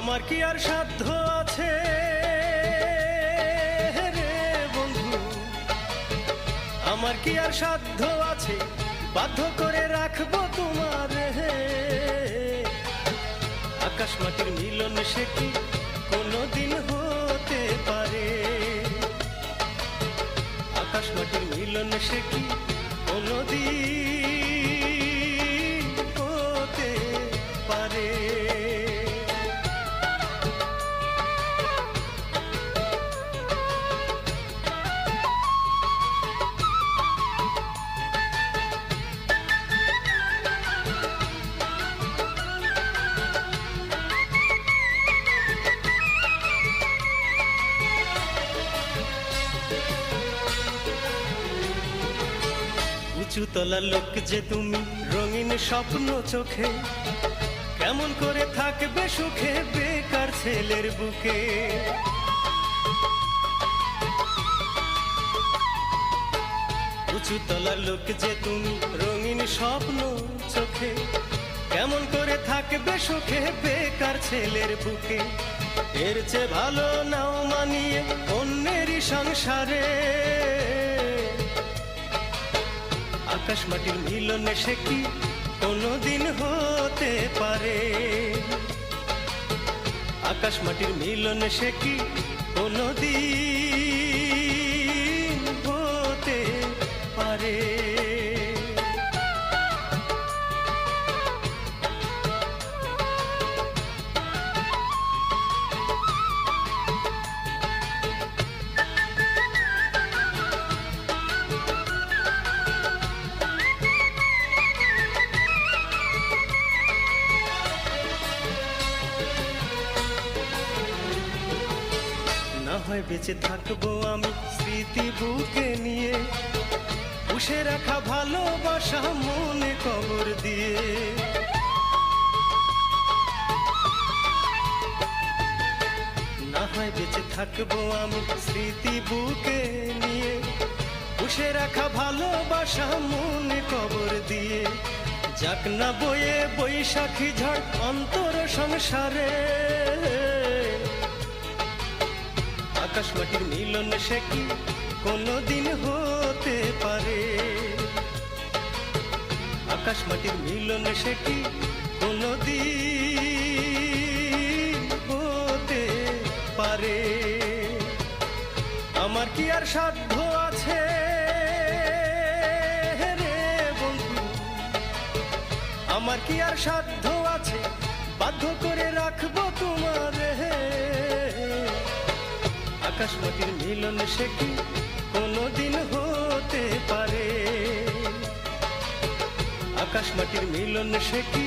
কি আর সাধ্য আছে? রে বন্ধু, আমার কি আর সাধ্য আছে? বাধ্য করে রাখব তোমার আকাশ মাটির মিলন সে কি কোনোদিন হতে পারে? আকাশ মাটির মিলন সে কি কোনোদিন উঁচু তলার লোক যে তুমি, রঙিন স্বপ্ন চোখে। কেমন করে থাকবে সুখে বেকার ছেলের বুকে? উঁচু তলার লোক যে তুমি, রঙিন স্বপ্ন চোখে। কেমন করে থাকবে সুখে বেকার ছেলের বুকে? এর চেয়ে ভালো নাও মানিয়ে অন্যেরই সংসারে। আকাশ মাটির মিলনে সে কি কোনোদিন হতে পারে? আকাশ মাটির মিলনে সে কি কোনোদিন হয় বেঁচে থাকব আমি স্মৃতি বুকে নিয়ে। পুষে রাখা ভালোবাসা মনে কবর দিয়ে। না হয় বেঁচে থাকব আমি স্মৃতি বুকে নিয়ে। পুষে রাখা ভালোবাসা মনে কবর দিয়ে। যাক না বয়ে বৈশাখী ঝড় অন্তর সংসারে। আকাশ মাটির মিলন সে কি? কোনোদিন হতে পারে। আকাশ মাটির মিলন সে কি? কোনোদিন হতে পারে। আমার কি আর সাধ্য আছে? রে বন্ধু, আমার কি আর সাধ্য আছে? বাধ্য করে রাখব তোমার আকাশ মাটির মিলন সে কি কোনোদিন হতে পারে? আকাশ মাটির মিলন সে কি